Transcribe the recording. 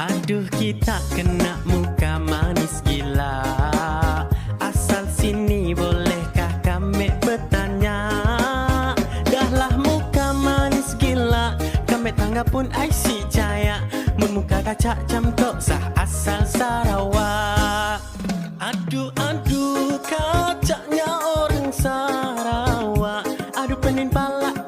Aduh kita kena muka manis gila. Asal sini bolehkah kami bertanya? Dahlah muka manis gila Kami tangga pun IC jaya. Memuka kaca jam kok sah asal Sarawak. Aduh aduh kacanya orang Sarawak. Aduh penin palak